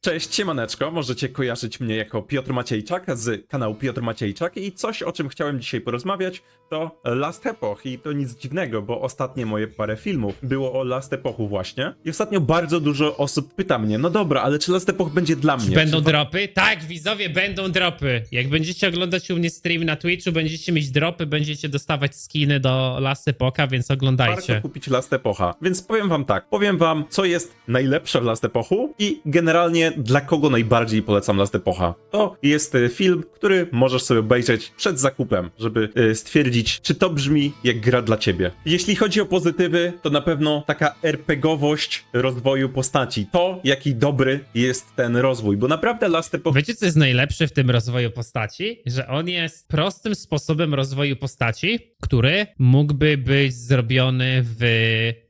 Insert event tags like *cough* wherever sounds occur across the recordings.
Cześć, siemaneczko, możecie kojarzyć mnie jako Piotr Maciejczak z kanału Piotr Maciejczak i coś, o czym chciałem dzisiaj porozmawiać, to Last Epoch i to nic dziwnego, bo ostatnie moje parę filmów było o Last Epochu właśnie i ostatnio bardzo dużo osób pyta mnie, no dobra, ale czy Last Epoch będzie dla mnie? Będą czy... dropy? Tak, widzowie, będą dropy. Jak będziecie oglądać u mnie stream na Twitchu, będziecie mieć dropy, będziecie dostawać skiny do Last Epocha, więc Warto oglądajcie. kupić Last Epocha, więc powiem wam tak, powiem wam, co jest najlepsze w Last Epochu i generalnie dla kogo najbardziej polecam Last Epocha. To jest e, film, który możesz sobie obejrzeć przed zakupem, żeby e, stwierdzić, czy to brzmi jak gra dla ciebie. Jeśli chodzi o pozytywy, to na pewno taka RPGowość rozwoju postaci. To, jaki dobry jest ten rozwój, bo naprawdę Last Epoch Wiecie, co jest najlepsze w tym rozwoju postaci? Że on jest prostym sposobem rozwoju postaci, który mógłby być zrobiony w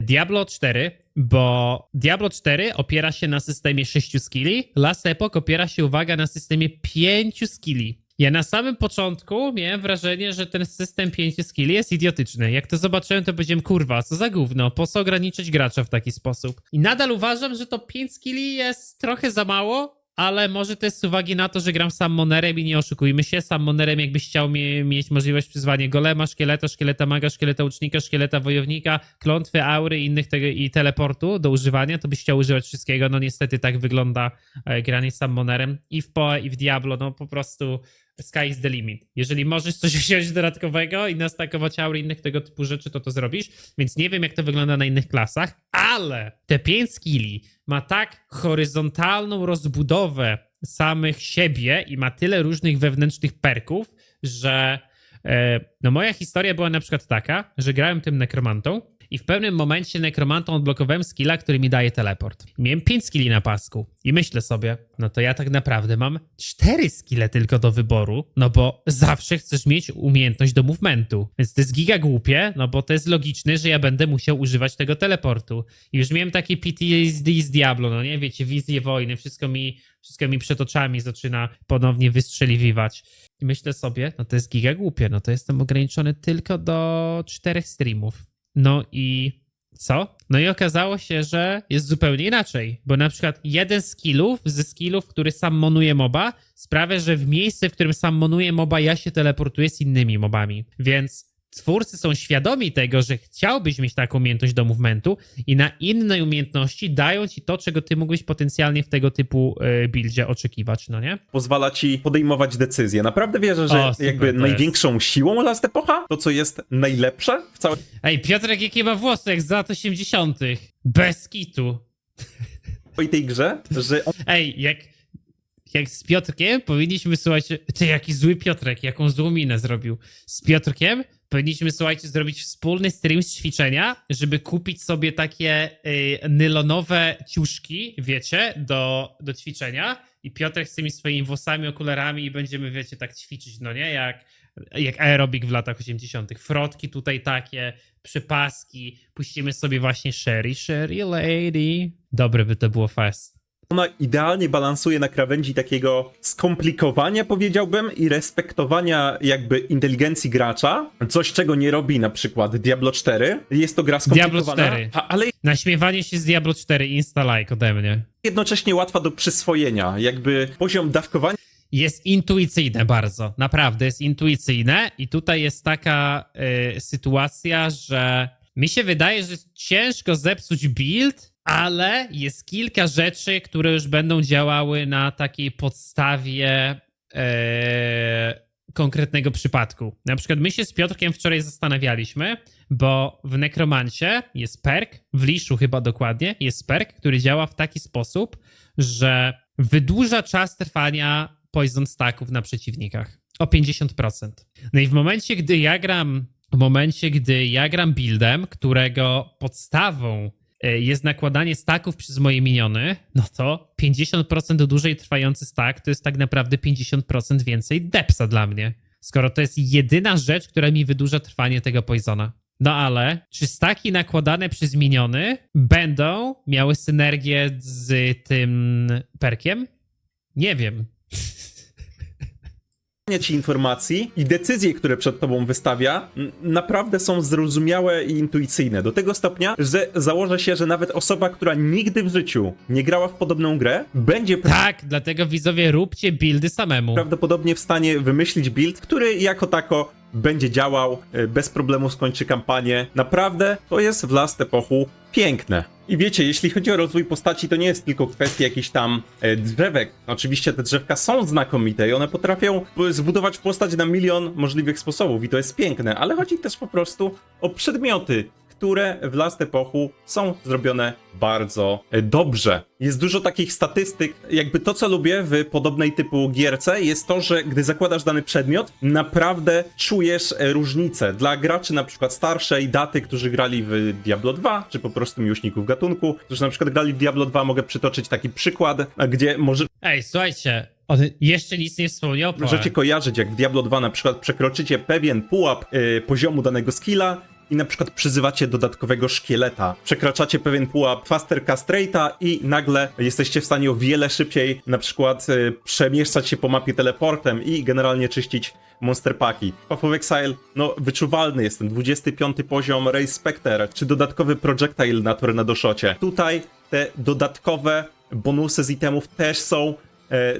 Diablo 4, bo Diablo 4 opiera się na systemie 6 skilli, Last Epoch opiera się, uwaga, na systemie 5 skilli. Ja na samym początku miałem wrażenie, że ten system 5 skilli jest idiotyczny. Jak to zobaczyłem, to powiedziałem, kurwa, co za gówno, po co ograniczyć gracza w taki sposób? I nadal uważam, że to 5 skilli jest trochę za mało, ale może to jest z uwagi na to, że gram Summonerem i nie oszukujmy się, Summonerem jakbyś chciał mie- mieć możliwość przyzwania golema, szkieleta, szkieleta maga, szkieleta łucznika, szkieleta wojownika, klątwy, aury i innych tego, i teleportu do używania, to byś chciał używać wszystkiego. No niestety tak wygląda e, granie Summonerem i w PoE i w Diablo, no po prostu sky is the limit. Jeżeli możesz coś *laughs* wziąć dodatkowego i nastakować aury i innych tego typu rzeczy, to to zrobisz, więc nie wiem jak to wygląda na innych klasach, ale te 5 skilli ma tak horyzontalną rozbudowę samych siebie i ma tyle różnych wewnętrznych perków, że e, no moja historia była na przykład taka, że grałem tym nekromantą i w pewnym momencie nekromantą odblokowałem skilla, który mi daje teleport. Miałem 5 skilli na pasku i myślę sobie, no to ja tak naprawdę mam 4 skille tylko do wyboru, no bo zawsze chcesz mieć umiejętność do movementu. Więc to jest giga głupie, no bo to jest logiczne, że ja będę musiał używać tego teleportu. I już miałem takie PTSD z Diablo, no nie? Wiecie, wizje wojny, wszystko mi, wszystko mi przed oczami zaczyna ponownie wystrzeliwiwać. I myślę sobie, no to jest giga głupie, no to jestem ograniczony tylko do czterech streamów. No i co? No i okazało się, że jest zupełnie inaczej, bo na przykład jeden z skillów, ze skillów, który sammonuje moba, sprawia, że w miejsce, w którym sammonuje moba, ja się teleportuję z innymi mobami. Więc twórcy są świadomi tego, że chciałbyś mieć taką umiejętność do movementu i na inne umiejętności dają ci to, czego ty mógłbyś potencjalnie w tego typu y, buildzie oczekiwać, no nie? pozwala ci podejmować decyzje. Naprawdę wierzę, że O, super, jakby to jest. największą siłą Last Epocha, to co jest najlepsze w całej Ej, Piotrek, jakie ma włosy jak z lat 80. Bez kitu. tej grze, że on Ej, jak, jak z Piotrkiem powinniśmy, słuchajcie, ty jaki zły Piotrek, jaką złą minę zrobił. Z Piotrkiem powinniśmy, słuchajcie, zrobić wspólny stream z ćwiczenia, żeby kupić sobie takie y, nylonowe ciuszki, wiecie, do, do ćwiczenia i Piotrek z tymi swoimi włosami, okularami i będziemy, wiecie, tak ćwiczyć, no nie, jak, jak aerobik w latach 80. Frotki tutaj takie, przypaski, puścimy sobie właśnie Sherry, Sherry Lady. Dobre by to było fest. Ona idealnie balansuje na krawędzi takiego skomplikowania, powiedziałbym, i respektowania jakby inteligencji gracza. Coś, czego nie robi na przykład Diablo 4. Jest to gra Diablo skomplikowana, 4. a- ale Naśmiewanie się z Diablo 4 insta-like ode mnie. jednocześnie łatwa do przyswojenia. Jakby poziom dawkowania Jest intuicyjne bardzo, naprawdę jest intuicyjne i tutaj jest taka y, sytuacja, że mi się wydaje, że ciężko zepsuć build, ale jest kilka rzeczy, które już będą działały na takiej podstawie e, konkretnego przypadku. Na przykład my się z Piotrkiem wczoraj zastanawialiśmy, bo w Nekromancie jest perk, w Liszu chyba dokładnie, jest perk, który działa w taki sposób, że wydłuża czas trwania poison stacków na przeciwnikach o 50%. No i w momencie, gdy ja gram, w momencie, gdy ja gram buildem, którego podstawą jest nakładanie staków przez moje miniony, no to 50% dłużej trwający stack to jest tak naprawdę 50% więcej depsa dla mnie. Skoro to jest jedyna rzecz, która mi wydłuża trwanie tego poisona. No ale czy staki nakładane przez miniony będą miały synergię z tym perkiem? Nie wiem. *laughs* ci informacji i decyzje, które przed tobą wystawia, naprawdę są zrozumiałe i intuicyjne. Do tego stopnia, że założę się, że nawet osoba, która nigdy w życiu nie grała w podobną grę, będzie Tak, dlatego widzowie róbcie buildy samemu. prawdopodobnie w stanie wymyślić build, który jako tako będzie działał, e, bez problemu skończy kampanię. Naprawdę to jest w Last Epochu piękne. I wiecie, jeśli chodzi o rozwój postaci, to nie jest tylko kwestia jakichś tam e, drzewek. Oczywiście te drzewka są znakomite i one potrafią zbudować postać na milion możliwych sposobów i to jest piękne, ale chodzi też po prostu o przedmioty, które w Last Epochu są zrobione bardzo e, dobrze. Jest dużo takich statystyk, jakby to, co lubię w podobnej typu gierce, jest to, że gdy zakładasz dany przedmiot, naprawdę czujesz e, różnicę. Dla graczy na przykład starszej daty, którzy grali w Diablo 2, czy po prostu miłośników gatunku, którzy na przykład grali w Diablo 2, mogę przytoczyć taki przykład, e, gdzie może, Ej, słuchajcie, on jeszcze nic nie wspomniał. Możecie kojarzyć, jak w Diablo 2 na przykład przekroczycie pewien pułap y, poziomu danego skilla i na przykład przyzywacie dodatkowego szkieleta. Przekraczacie pewien pułap Faster Castrate'a i nagle jesteście w stanie o wiele szybciej na przykład y, przemieszczać się po mapie teleportem i generalnie czyścić monster paki. Path of Exile, no wyczuwalny jest ten 25 poziom Ray Spectre, czy dodatkowy projectile na tornadoszocie. Tutaj te dodatkowe bonusy z itemów też są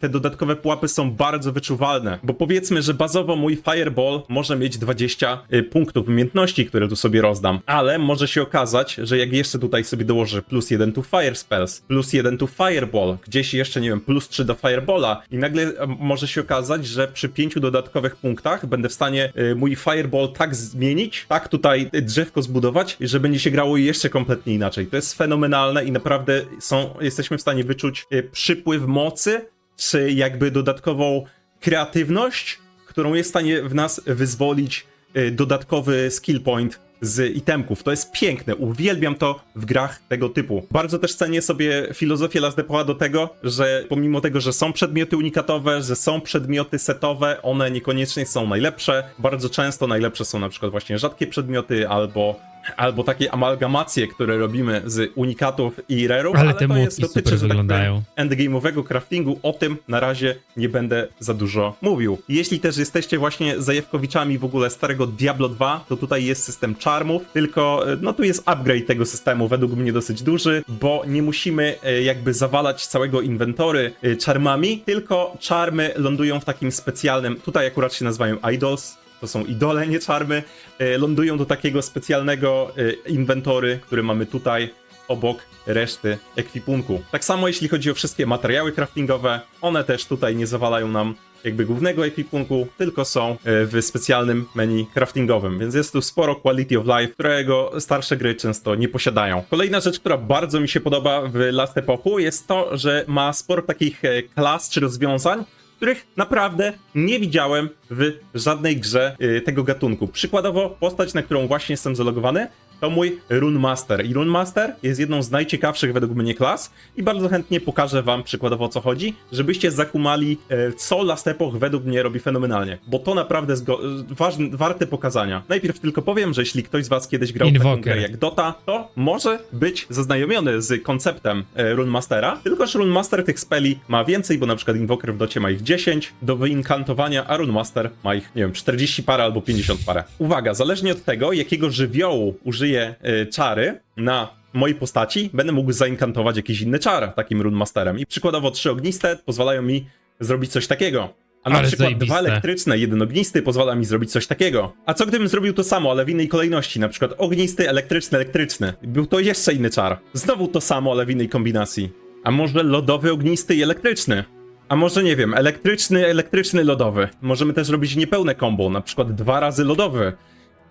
te dodatkowe pułapy są bardzo wyczuwalne, bo powiedzmy, że bazowo mój Fireball może mieć 20 e, punktów umiejętności, które tu sobie rozdam, ale może się okazać, że jak jeszcze tutaj sobie dołożę plus 1 to Fire Spells, plus 1 to Fireball, gdzieś jeszcze, nie wiem, plus 3 do Fireballa i nagle e, może się okazać, że przy pięciu dodatkowych punktach będę w stanie e, mój Fireball tak zmienić, tak tutaj e, drzewko zbudować, że będzie się grało jeszcze kompletnie inaczej. To jest fenomenalne i naprawdę są, jesteśmy w stanie wyczuć e, przypływ mocy, czy jakby dodatkową kreatywność, którą jest w stanie w nas wyzwolić y, dodatkowy skill point z itemków. To jest piękne, uwielbiam to w grach tego typu. Bardzo też cenię sobie filozofię Last Epocha do tego, że pomimo tego, że są przedmioty unikatowe, że są przedmioty setowe, one niekoniecznie są najlepsze. Bardzo często najlepsze są na przykład właśnie rzadkie przedmioty albo albo takie amalgamacje, które robimy z unikatów i rarów, Ale ale, te to jest, dotyczy, super tak wyglądają. endgame'owego craftingu, o tym na razie nie będę za dużo mówił. Jeśli też jesteście właśnie zajawkowiczami w ogóle starego Diablo 2, to tutaj jest system charmów, tylko e, no tu jest upgrade tego systemu, według mnie dosyć duży, bo nie musimy e, jakby zawalać całego inwentory e, charmami, tylko charmy lądują w takim specjalnym, tutaj akurat się nazywają idols, to są idole, nie czarmy, e, lądują do takiego specjalnego e, inwentory, który mamy tutaj obok reszty ekwipunku. Tak samo jeśli chodzi o wszystkie materiały craftingowe, one też tutaj nie zawalają nam jakby głównego ekwipunku, tylko są e, w specjalnym menu craftingowym, więc jest tu sporo quality of life, którego starsze gry często nie posiadają. Kolejna rzecz, która bardzo mi się podoba w Last Epochu jest to, że ma sporo takich klas czy rozwiązań, których naprawdę nie widziałem w żadnej grze y, tego gatunku. Przykładowo, postać, na którą właśnie jestem zalogowany, to mój Rune Master. I Rune Master jest jedną z najciekawszych według mnie klas i bardzo chętnie pokażę wam przykładowo o co chodzi, żebyście zakumali, e, co Last Epoch według mnie robi fenomenalnie, bo to naprawdę jest go- ważne, warte pokazania. Najpierw tylko powiem, że jeśli ktoś z was kiedyś grał w taką Invoker. grę jak Dota, to może być zaznajomiony z konceptem e, Rune Mastera, tylko że Rune Master tych speli ma więcej, bo na przykład Invoker w Docie ma ich 10 do wyinkantowania, a Rune Master ma ich, nie wiem, 40 parę albo 50 parę. Uwaga, zależnie od tego, jakiego żywiołu użyję e, czary na mojej postaci, będę mógł zainkantować jakiś inny czar takim Rune Masterem. I przykładowo trzy ogniste pozwalają mi zrobić coś takiego. A na Ale przykład zajebiste. dwa elektryczne, jeden ognisty pozwala mi zrobić coś takiego. A co gdybym zrobił to samo, ale w innej kolejności? Na przykład ognisty, elektryczny, elektryczny. Był to jeszcze inny czar. Znowu to samo, ale w innej kombinacji. A może lodowy, ognisty i elektryczny? A może nie wiem, elektryczny, elektryczny, lodowy. Możemy też robić niepełne combo, na przykład dwa razy lodowy.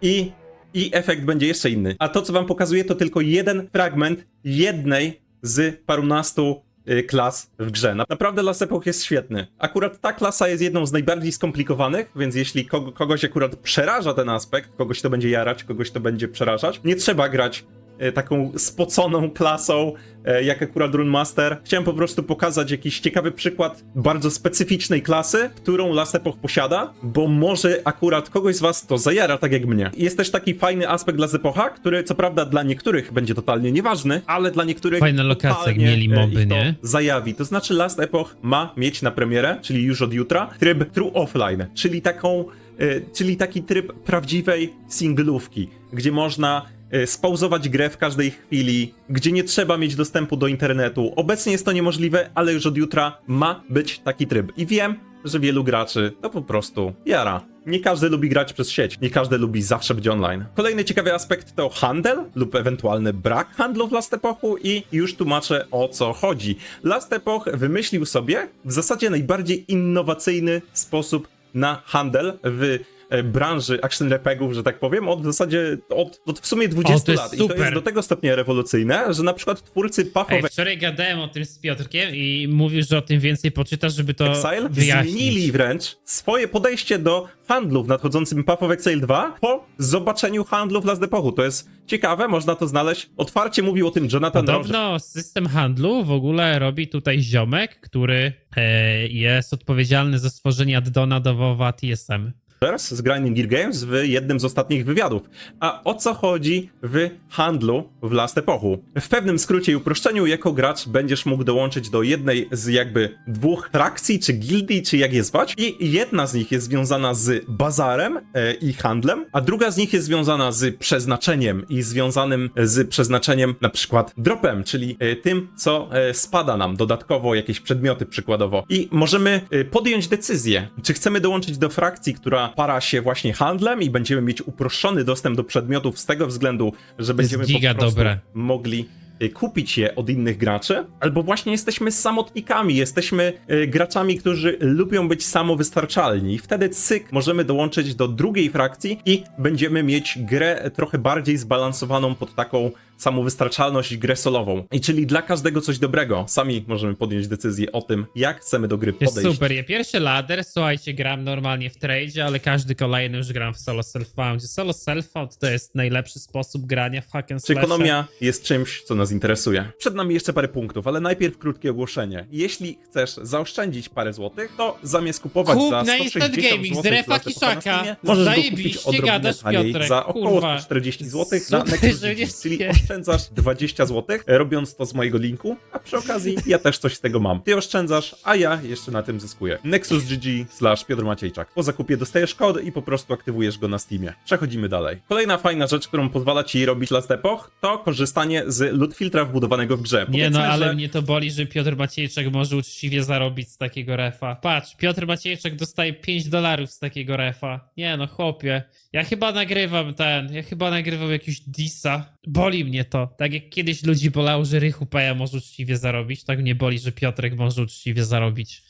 I, I efekt będzie jeszcze inny. A to, co wam pokazuję, to tylko jeden fragment jednej z parunastu y, klas w grze. Na- Naprawdę Last Epoch jest świetny. Akurat ta klasa jest jedną z najbardziej skomplikowanych, więc jeśli kogo, kogoś akurat przeraża ten aspekt, kogoś to będzie jarać, kogoś to będzie przerażać, nie trzeba grać taką spoconą klasą, e, jak akurat Runemaster. Chciałem po prostu pokazać jakiś ciekawy przykład bardzo specyficznej klasy, którą Last Epoch posiada, bo może akurat kogoś z was to zajara, tak jak mnie. Jest też taki fajny aspekt Last Epocha, który co prawda dla niektórych będzie totalnie nieważny, ale dla niektórych jak totalnie, mieli e, moby, nie? zajawi. To znaczy Last Epoch ma mieć na premierę, czyli już od jutra, tryb True Offline, czyli taką, e, czyli taki tryb prawdziwej singlówki, gdzie można e, spauzować grę w każdej chwili, gdzie nie trzeba mieć dostępu do internetu. Obecnie jest to niemożliwe, ale już od jutra ma być taki tryb. I wiem, że wielu graczy to po prostu jara. Nie każdy lubi grać przez sieć, nie każdy lubi zawsze być online. Kolejny ciekawy aspekt to handel lub ewentualny brak handlu w Last Epochu i już tłumaczę o co chodzi. Last Epoch wymyślił sobie w zasadzie najbardziej innowacyjny sposób na handel w e, branży action RPGów, że tak powiem, od w zasadzie od, od w sumie 20 O, lat. I to jest super. do tego stopnia rewolucyjne, że na przykład twórcy of wczoraj gadałem o tym z Piotrkiem i mówił, że o tym więcej poczytasz, żeby to Exile wyjaśnić. zmienili wręcz swoje podejście do handlu w nadchodzącym Path of Exile 2 po zobaczeniu handlu w Last Epochu. To jest ciekawe, można to znaleźć. Otwarcie mówił o tym Jonathan. Podobno system handlu w ogóle robi tutaj ziomek, który e, jest odpowiedzialny za stworzenie addona do WoWa TSM. Z Grinding Gear Games w jednym z ostatnich wywiadów. A o co chodzi w handlu w Last Epochu? W pewnym skrócie i uproszczeniu, jako gracz będziesz mógł dołączyć do jednej z jakby dwóch frakcji, czy gildii, czy jak je zwać. I jedna z nich jest związana z bazarem e, i handlem, a druga z nich jest związana z przeznaczeniem i związanym z przeznaczeniem na przykład dropem, czyli e, tym, co e, spada nam dodatkowo, jakieś przedmioty przykładowo. I możemy e, podjąć decyzję, czy chcemy dołączyć do frakcji, która para się właśnie handlem i będziemy mieć uproszczony dostęp do przedmiotów z tego względu, że będziemy po prostu dobre. mogli y, kupić je od innych graczy, albo właśnie jesteśmy samotnikami, jesteśmy y, graczami, którzy lubią być samowystarczalni. Wtedy cyk, możemy dołączyć do drugiej frakcji i będziemy mieć grę trochę bardziej zbalansowaną pod taką samowystarczalność i grę solową. I czyli dla każdego coś dobrego. Sami możemy podjąć decyzję o tym, jak chcemy do gry Jest podejść. super. Ja pierwszy ladder, słuchajcie, gram normalnie w trade, ale każdy kolejny już gram w solo self-found. Solo self-found to jest najlepszy sposób grania w hack and Czy slash. ekonomia jest czymś, co nas interesuje? Przed nami jeszcze parę punktów, ale najpierw krótkie ogłoszenie. Jeśli chcesz zaoszczędzić parę złotych, to zamiast kupować Kup za na 160 Instant Gaming z złotych Refa Kiszaka. Możesz go kupić odrobinę taniej za około kurwa. 140 zł na Nexus czyli. Oszczędzasz 20 zł, robiąc to z mojego linku, a przy okazji ja też coś z tego mam. Ty oszczędzasz, a ja jeszcze na tym zyskuję. NexusGG slash Piotr Maciejczak. Po zakupie dostajesz kod i po prostu aktywujesz go na Steamie. Przechodzimy dalej. Kolejna fajna rzecz, którą pozwala ci robić Last Epoch, to korzystanie z loot filtra wbudowanego w grze. Nie Powiedzmy, no, ale że... mnie to boli, że Piotr Maciejczak może uczciwie zarobić z takiego refa. Patrz, Piotr Maciejczak dostaje 5 dolarów z takiego refa. Nie no, chłopie. Ja chyba nagrywam ten, ja chyba nagrywam jakiś disa. Boli mnie to. Tak jak kiedyś ludzi bolało, że Rychu Peja może uczciwie zarobić, tak mnie boli, że Piotrek może uczciwie zarobić.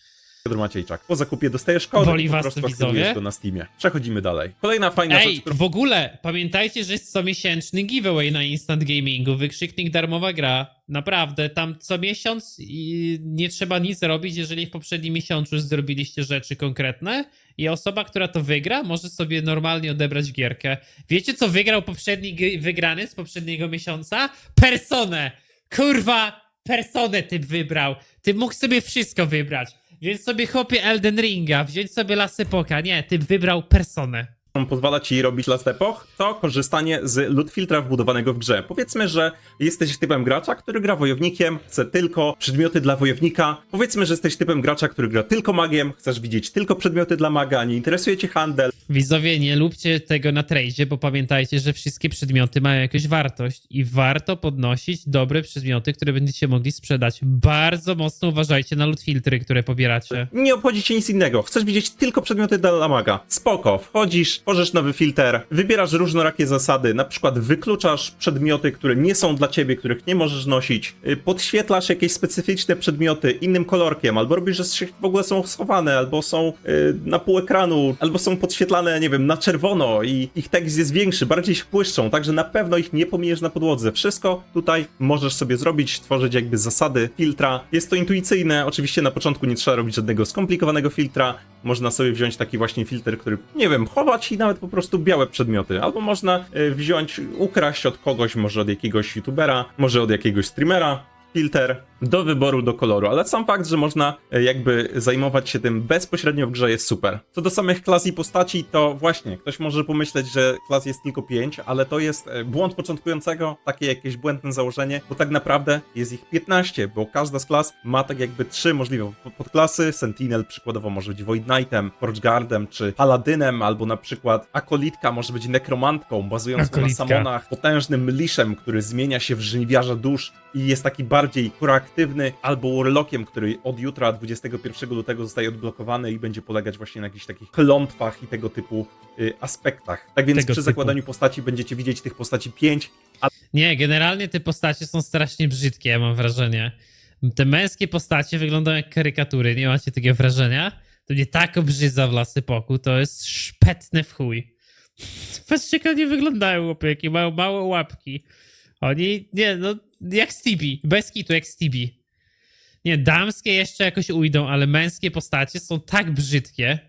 Piotr Maciejczak. Po zakupie dostajesz kod Boli i po was prostu widzowie? go na Steamie. Przechodzimy dalej. Kolejna fajna rzecz, Ej, którą w ogóle pamiętajcie, że jest comiesięczny giveaway na Instant Gamingu. Wykrzyknik darmowa gra. Naprawdę, tam co miesiąc i nie trzeba nic robić, jeżeli w poprzednim miesiącu już zrobiliście rzeczy konkretne. I osoba, która to wygra, może sobie normalnie odebrać gierkę. Wiecie, co wygrał poprzedni gry- wygrany z poprzedniego miesiąca? Personę! Kurwa, personę typ wybrał. Ty mógł sobie wszystko wybrać. Wziąć sobie chłopie Elden Ringa, wziąć sobie Lasepoka. Nie, ty wybrał personę. Pozwala ci robić Last Epoch, to korzystanie z loot filtra wbudowanego w grze. Powiedzmy, że jesteś typem gracza, który gra wojownikiem, chce tylko przedmioty dla wojownika. Powiedzmy, że jesteś typem gracza, który gra tylko magiem, chcesz widzieć tylko przedmioty dla maga, nie interesuje cię handel, Widzowie, nie lubcie tego na tradzie, bo pamiętajcie, że wszystkie przedmioty mają jakąś wartość i warto podnosić dobre przedmioty, które będziecie mogli sprzedać. Bardzo mocno uważajcie na loot filtry, które pobieracie. Nie obchodzi cię nic innego. Chcesz widzieć tylko przedmioty dla maga. Spoko, wchodzisz, tworzysz nowy filtr, wybierasz różnorakie zasady, na przykład wykluczasz przedmioty, które nie są dla ciebie, których nie możesz nosić, y, podświetlasz jakieś specyficzne przedmioty innym kolorkiem, albo robisz, że w ogóle są schowane, albo są y, na pół ekranu, albo są podświetlane, nie wiem, na czerwono i ich tekst jest większy, bardziej się błyszczą, także na pewno ich nie pomijesz na podłodze. Wszystko tutaj możesz sobie zrobić, tworzyć jakby zasady filtra. Jest to intuicyjne, oczywiście na początku nie trzeba robić żadnego skomplikowanego filtra, można sobie wziąć taki właśnie filtr, który, nie wiem, chować i nawet po prostu białe przedmioty. Albo można y, wziąć, ukraść od kogoś, może od jakiegoś youtubera, może od jakiegoś streamera, filtr do wyboru, do koloru, ale sam fakt, że można e, jakby zajmować się tym bezpośrednio w grze jest super. Co do samych klas i postaci, to właśnie, ktoś może pomyśleć, że klas jest tylko 5, ale to jest e, błąd początkującego, takie jakieś błędne założenie, bo tak naprawdę jest ich 15, bo każda z klas ma tak jakby trzy możliwe po- podklasy. Sentinel przykładowo może być Void Knightem, Forgeguardem czy Paladynem, albo na przykład Akolitka może być nekromantką, bazując Akolitka. na samonach, potężnym liszem, który zmienia się w żniwiarza dusz i jest taki bardziej proaktywny, albo Warlockiem, który od jutra 21 lutego zostaje odblokowany i będzie polegać właśnie na jakichś takich klątwach i tego typu y, aspektach. Tak więc Tego przy typu. zakładaniu postaci będziecie widzieć tych postaci 5, Nie, generalnie te postacie są strasznie brzydkie, ja mam wrażenie. Te męskie postacie wyglądają jak karykatury, nie macie takiego wrażenia? To mnie tak obrzydza w Lasy Poku, to jest szpetne w chuj. Patrzcie jak oni wyglądają, chłopie, jakie mają małe łapki. Oni, nie no, jak Stevie, bez kitu jak Stevie. Nie, damskie jeszcze jakoś ujdą, ale męskie postacie są tak brzydkie.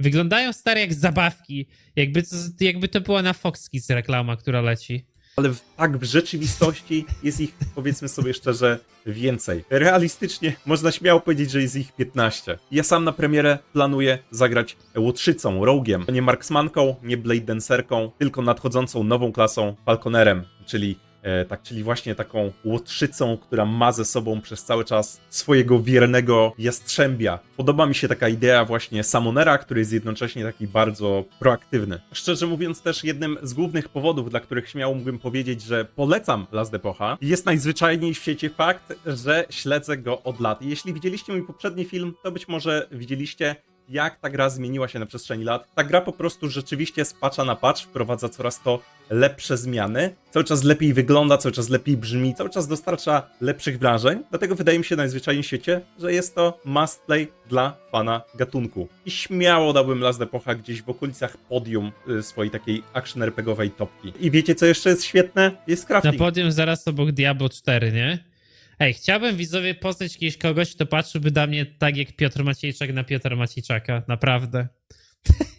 Wyglądają stare jak zabawki, jakby to, jakby to była na Fox Kids reklama, która leci. ale w, tak w rzeczywistości jest ich, powiedzmy sobie szczerze, więcej. Realistycznie można śmiało powiedzieć, że jest ich 15. Ja sam na premierę planuję zagrać łotrzycą, roguiem, nie marksmanką, nie blade dancerką, tylko nadchodzącą nową klasą falconerem, czyli tak, czyli właśnie taką łotrzycą, która ma ze sobą przez cały czas swojego wiernego jastrzębia. Podoba mi się taka idea właśnie Samonera, który jest jednocześnie taki bardzo proaktywny. Szczerze mówiąc też jednym z głównych powodów, dla których śmiało mógłbym powiedzieć, że polecam Last Epocha, jest najzwyczajniej w świecie fakt, że śledzę go od lat. Jeśli widzieliście mój poprzedni film, to być może widzieliście jak ta gra zmieniła się na przestrzeni lat. Ta gra po prostu rzeczywiście z na patch wprowadza coraz to lepsze zmiany, cały czas lepiej wygląda, cały czas lepiej brzmi, cały czas dostarcza lepszych wrażeń, dlatego wydaje mi się najzwyczajniej w świecie, że jest to must play dla fana gatunku. I śmiało dałbym Last Epocha gdzieś w okolicach podium y, swojej takiej action RPGowej topki. I wiecie co jeszcze jest świetne? Jest Na crafting. podium zaraz obok Diablo 4, nie? Ej, chciałbym widzowie poznać jakiegoś kogoś, kto patrzyłby na mnie tak jak Piotr Maciejczak na Piotra Maciejczaka. Naprawdę.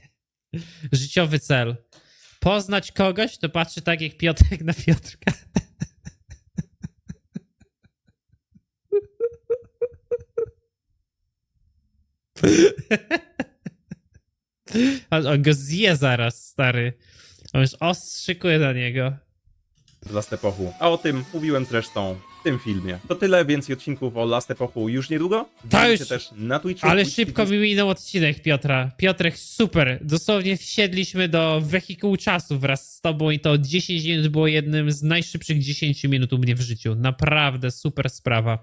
*laughs* Życiowy cel. Poznać kogoś, kto patrzy tak jak Piotrek na Piotrka. *laughs* On go zje zaraz, stary. On już ostrzykuje na niego. w Last Epochu. A o tym mówiłem zresztą tym filmie. To tyle, więcej odcinków o Last Epochu już niedługo. Widzicie już- też na Twitchu. Ale szybko mi minął odcinek Piotra. Piotrek, super. Dosłownie wsiedliśmy do wehikułu czasu wraz z tobą i to 10 minut było jednym z najszybszych 10 minut u mnie w życiu. Naprawdę super sprawa.